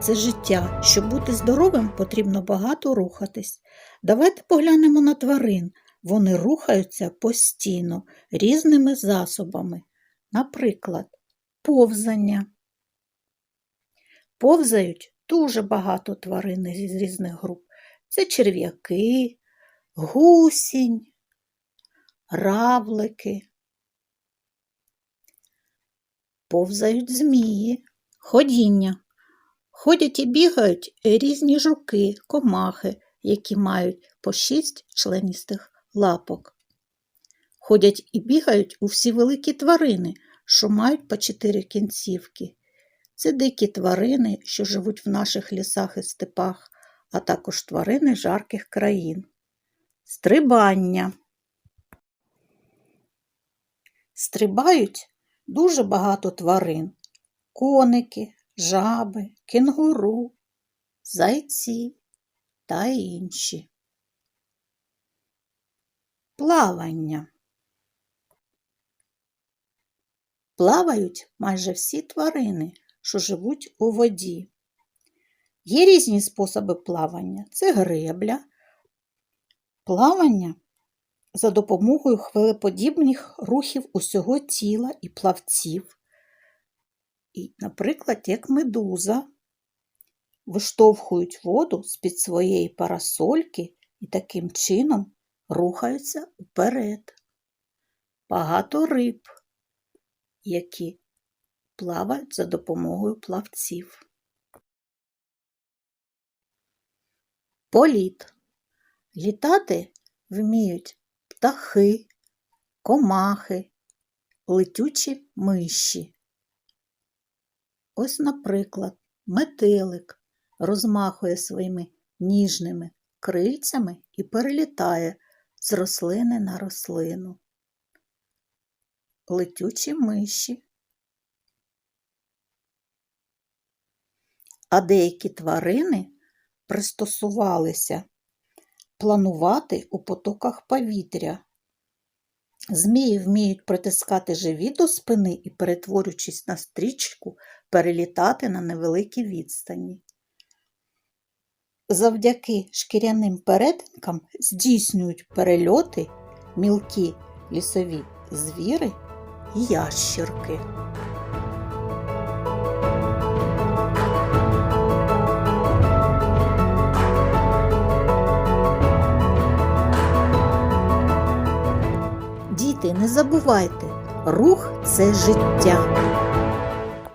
це життя. Щоб бути здоровим, потрібно багато рухатись. Давайте поглянемо на тварин. Вони рухаються постійно різними засобами. Наприклад, повзання. Повзають дуже багато тварин з різних груп. Це черв'яки, гусінь, равлики. Повзають змії, ходіння. Ходять і бігають різні жуки, комахи, які мають по шість членістих лапок. Ходять і бігають усі великі тварини, що мають по чотири кінцівки. Це дикі тварини, що живуть в наших лісах і степах, а також тварини жарких країн. Стрибання. Стрибають дуже багато тварин. Коники, жаби, кенгуру, зайці та інші. Плавання. Плавають майже всі тварини, що живуть у воді. Є різні способи плавання. Це гребля, плавання за допомогою хвилеподібних рухів усього тіла і плавців. І, наприклад, як медуза виштовхують воду з-під своєї парасольки і таким чином рухаються вперед. Багато риб, які плавають за допомогою плавців. Політ. Літати вміють птахи, комахи, летючі миші. Ось, наприклад, метелик розмахує своїми ніжними крильцями і перелітає з рослини на рослину. Летючі миші. А деякі тварини пристосувалися планувати у потоках повітря. Змії вміють притискати живіт до спини і, перетворюючись на стрічку, перелітати на невеликі відстані. Завдяки шкіряним перетинкам здійснюють перельоти мілкі лісові звіри і ящерки. Діти, не забувайте, рух це життя.